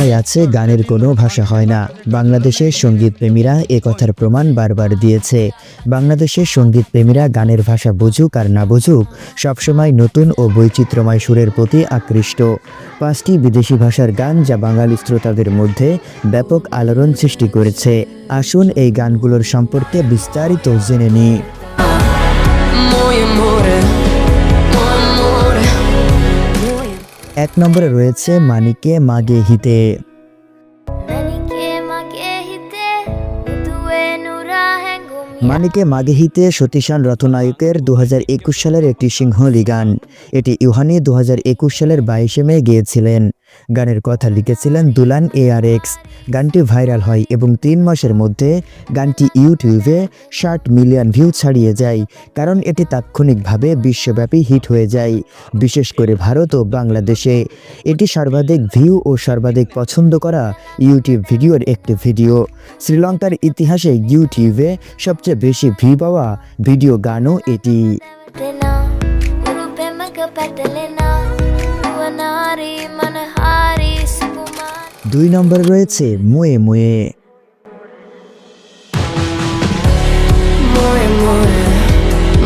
কথায় আছে, গানের কোনো ভাষা হয় না। বাংলাদেশের সংগীত প্রেমীরা এ কথার প্রমাণ বারবার দিয়েছে। বাংলাদেশের সংগীত প্রেমীরা গানের ভাষা বুঝুক আর না বুঝুক সবসময় নতুন ও বৈচিত্র্যময় সুরের প্রতি আকৃষ্ট। পাঁচটি বিদেশি ভাষার গান যা বাঙালি শ্রোতাদের মধ্যে ব্যাপক আলোড়ন সৃষ্টি করেছে। আসুন এই গানগুলোর সম্পর্কে বিস্তারিত জেনে নিই। এক নম্বরে রয়েছে মানিকে মাগে হিতে। মানিকে মাগেহিতে সতীশান রথনায়কের দু সালের একটি সিংহলি গান এটি ইউহানি দু হাজার একুশ সালের বাইশে মে গেয়েছিলেন। গানের কথা লিখেছিলেন দুলান এ আর এক্স। গানটি ভাইরাল হয় এবং তিন মাসের মধ্যে গানটি ইউটিউবে ষাট মিলিয়ন ভিউ ছাড়িয়ে যায়, কারণ এটি তাৎক্ষণিকভাবে বিশ্বব্যাপী হিট হয়ে যায়, বিশেষ করে ভারত ও বাংলাদেশে। এটি সর্বাধিক ভিউ ও সর্বাধিক পছন্দ করা ইউটিউব ভিডিওর একটি ভিডিও। শ্রীলঙ্কার ইতিহাসে ইউটিউবে সবচেয়ে বেশি ভিউ পাওয়া ভিডিও গানও এটি। দুই নম্বরে রয়েছে মুয়ে মোয়ে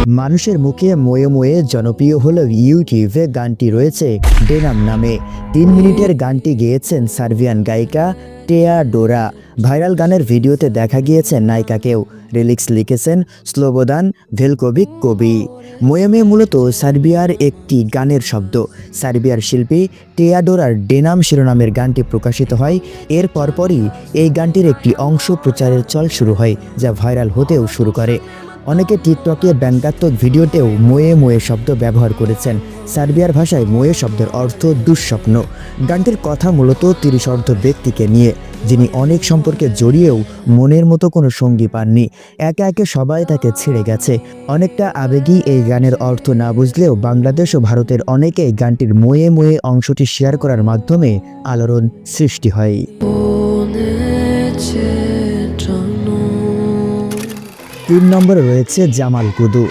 মানুষের মুখে মোয়ে মোয়ে জনপ্রিয় হলেও ইউটিউবে গানটি রয়েছে ডেনাম নামে। তিন মিনিটের গানটি গেয়েছেন সার্বিয়ান গায়িকা টেয়া ডোরা। ভাইরাল গানের ভিডিওতে দেখা গিয়েছে নায়িকাকেও। রিলিক্স লিখেছেন স্লোবোদান ভেলকোভিক কবি। মোয়েমে মূলত সার্বিয়ার একটি গানের শব্দ। সার্বিয়ার শিল্পী টেয়াডোরার ডেনাম শিরোনামের গানটি প্রকাশিত হয়। এর পরপরই এই গানটির একটি অংশ প্রচারের চল শুরু হয়, যা ভাইরাল হতেও শুরু করে। অনেকে টিকটকে ব্যঙ্গাত্মক ভিডিওতেও মোয়ে মোয়ে শব্দ ব্যবহার করেছেন। সার্বিয়ার ভাষায় মোয়ে শব্দের অর্থ দুঃস্বপ্ন। গানটির কথা মূলত তিরিশ অর্ধ ব্যক্তিকে নিয়ে, যিনি অনেক সম্পর্কে জড়িয়েও মনের মতো কোনো সঙ্গী পাননি। একে একে সবাই তাকে ছেড়ে গেছে। অনেকটা আবেগী এই গানের অর্থ না বুঝলেও বাংলাদেশ ও ভারতের অনেকেই গানটির মোয়ে মোয়ে অংশটি শেয়ার করার মাধ্যমে আলোড়ন সৃষ্টি হয়। তিন নম্বরে রয়েছে জামাল কুদু।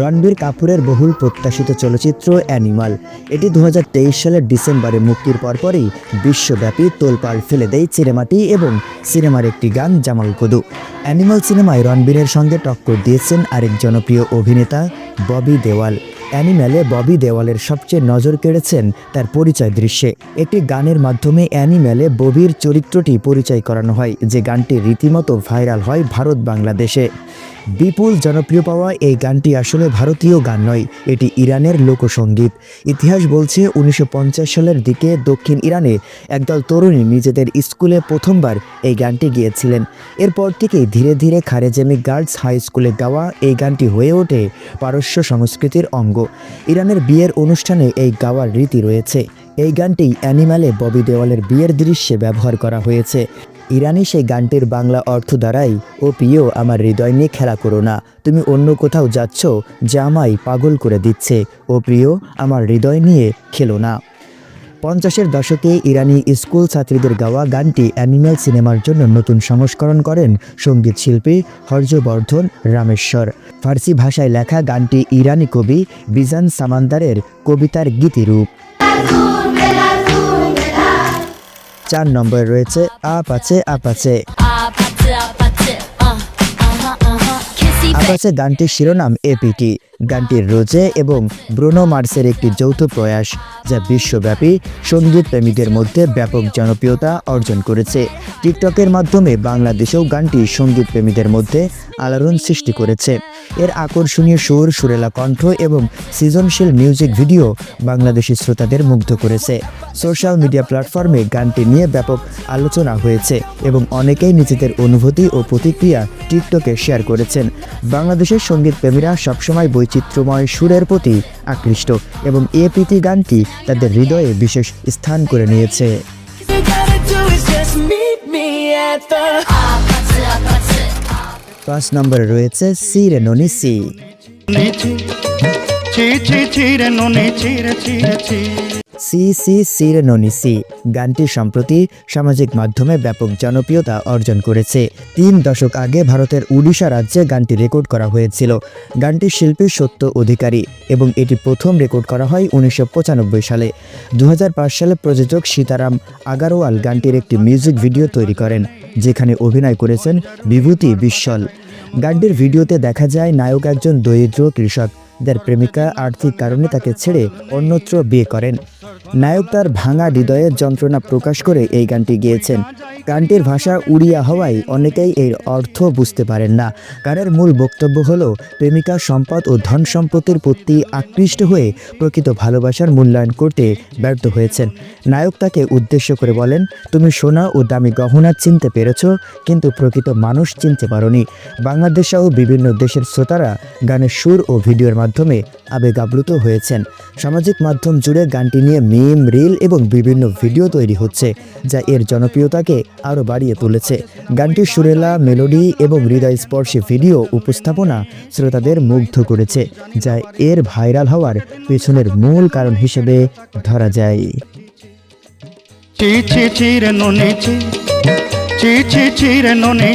রণবীর কাপুরের বহুল প্রত্যাশিত চলচ্চিত্র অ্যানিমাল। এটি দু হাজার তেইশ সালের ডিসেম্বরে মুক্তির পরপরই বিশ্বব্যাপী তোলপাড় ফেলে দেয় সিনেমাটি এবং সিনেমার একটি গান জামাল কুদু। অ্যানিমাল সিনেমায় রণবীরের সঙ্গে টক্কর দিয়েছেন আরেক জনপ্রিয় অভিনেতা ববি দেওয়াল। অ্যানিম্যালে ববি দেওয়ালের সবচেয়ে নজর কেড়েছেন তার পরিচয় দৃশ্যে। একটি গানের মাধ্যমে অ্যানিম্যালে ববির চরিত্রটি পরিচয় করানো হয়, যে গানটি রীতিমতো ভাইরাল হয় ভারত বাংলাদেশে বিপুল জনপ্রিয় পাওয়া এই গানটি আসলে ভারতীয় গান নয়, এটি ইরানের লোকসঙ্গীত। ইতিহাস বলছে উনিশশো পঞ্চাশ সালের দিকে দক্ষিণ ইরানে একদল তরুণী নিজেদের স্কুলে প্রথমবার এই গানটি গিয়েছিলেন। এরপর থেকেই ধীরে ধীরে খারেজেমি গার্লস হাই স্কুলে গাওয়া এই গানটি হয়ে ওঠে পারস্য সংস্কৃতির অঙ্গ। ইরানের বিয়ের অনুষ্ঠানে এই গাওয়ার রীতি রয়েছে। এই গানটি অ্যানিম্যালে ববি দেওয়ালের বিয়ের দৃশ্যে ব্যবহার করা হয়েছে। ইরানি সেই গানটির বাংলা অর্থ দ্বারাই, ও প্রিয়, আমার হৃদয় নিয়ে খেলা করো না। তুমি অন্য কোথাও যাচ্ছ যা আমায় পাগল করে দিচ্ছে। ও প্রিয়, আমার হৃদয় নিয়ে খেলো না। পঞ্চাশের দশকে ইরানি স্কুল ছাত্রীদের গাওয়া গানটি অ্যানিম্যাল সিনেমার জন্য নতুন সংস্করণ করেন সংগীত শিল্পী হর্ষবর্ধন রামেশ্বর। ফার্সি ভাষায় লেখা গানটি ইরানি কবি বিজান সামান্দারের কবিতার গীতিরূপ। চার নম্বরে রয়েছে আপ আছে আপ আছে. আপ আছে গানটির শিরোনাম এপিটি। গানটির রোজে এবং ব্রুনো মার্সের একটি যৌথ প্রয়াস, যা বিশ্বব্যাপী সংগীত প্রেমীদের মধ্যে ব্যাপক জনপ্রিয়তা অর্জন করেছে। টিকটকের মাধ্যমে বাংলাদেশেও গানটি সংগীত প্রেমীদের মধ্যে আলোড়ন সৃষ্টি করেছে। এর আকর্ষণীয় সুর, সুরেলা কণ্ঠ এবং সৃজনশীল মিউজিক ভিডিও বাংলাদেশি শ্রোতাদের মুগ্ধ করেছে। সোশ্যাল মিডিয়া প্ল্যাটফর্মে গানটি নিয়ে ব্যাপক আলোচনা হয়েছে এবং অনেকেই নিজেদের অনুভূতি ও প্রতিক্রিয়া টিকটকে শেয়ার করেছেন। বাংলাদেশের সংগীত প্রেমীরা সবসময় চিত্রময় সুরের প্রতি আকৃষ্ট এবং এ প্রীতি গানটি তাদের হৃদয়ে বিশেষ স্থান করে নিয়েছে পাঁচ নম্বরে রয়েছে সিরে ননি সি সি সি সিরে ননি সি গানটি সম্প্রতি সামাজিক মাধ্যমে ব্যাপক জনপ্রিয়তা অর্জন করেছে। তিন দশক আগে ভারতের উড়িষ্যা রাজ্যে গানটি রেকর্ড করা হয়েছিল। গানটি শিল্পী সত্য অধিকারী এবং এটি প্রথম রেকর্ড করা হয় উনিশশো পঁচানব্বই সালে। দু হাজার পাঁচ সালে প্রযোজক সীতারাম আগারওয়াল গানটির একটি মিউজিক ভিডিও তৈরি করেন, যেখানে অভিনয় করেছেন বিভূতি বিশ্বল। গানটির ভিডিওতে দেখা যায় নায়ক একজন দরিদ্র কৃষক, যার প্রেমিকা আর্থিক কারণে তাকে ছেড়ে অন্যত্র বিয়ে করেন। নায়ক তার ভাঙা হৃদয়ের যন্ত্রণা প্রকাশ করে এই গানটি গেয়েছেন। গানটির ভাষা উড়িয়া হওয়ায় অনেকেই এর অর্থ বুঝতে পারেন না। গানের মূল বক্তব্য হলো, প্রেমিকা সম্পদ ও ধন সম্পত্তির প্রতি আকৃষ্ট হয়ে প্রকৃত ভালোবাসার মূল্যায়ন করতে ব্যর্থ হয়েছেন। নায়ক তাকে উদ্দেশ্য করে বলেন, তুমি সোনা ও দামি গহনা চিনতে পেরেছ, কিন্তু প্রকৃত মানুষ চিনতে পারোনি। বাংলাদেশ সহ বিভিন্ন দেশের শ্রোতারা গানের সুর ও ভিডিওর মাধ্যমে আবেগ হয়েছেন। সামাজিক মাধ্যম জুড়ে গানটি নিয়ে মিম, রিল এবং বিভিন্ন ভিডিও তৈরি হচ্ছে, যা এর জনপ্রিয়তাকে আরও বাড়িয়ে তুলেছে। গানটির সুরেলা, মেলোডি এবং হৃদয়স্পর্শী ভিডিও উপস্থাপনা শ্রোতাদের মুগ্ধ করেছে, যা এর ভাইরাল হওয়ার পেছনের মূল কারণ হিসেবে ধরা যায়। চিরে চিরে চিরে নুনি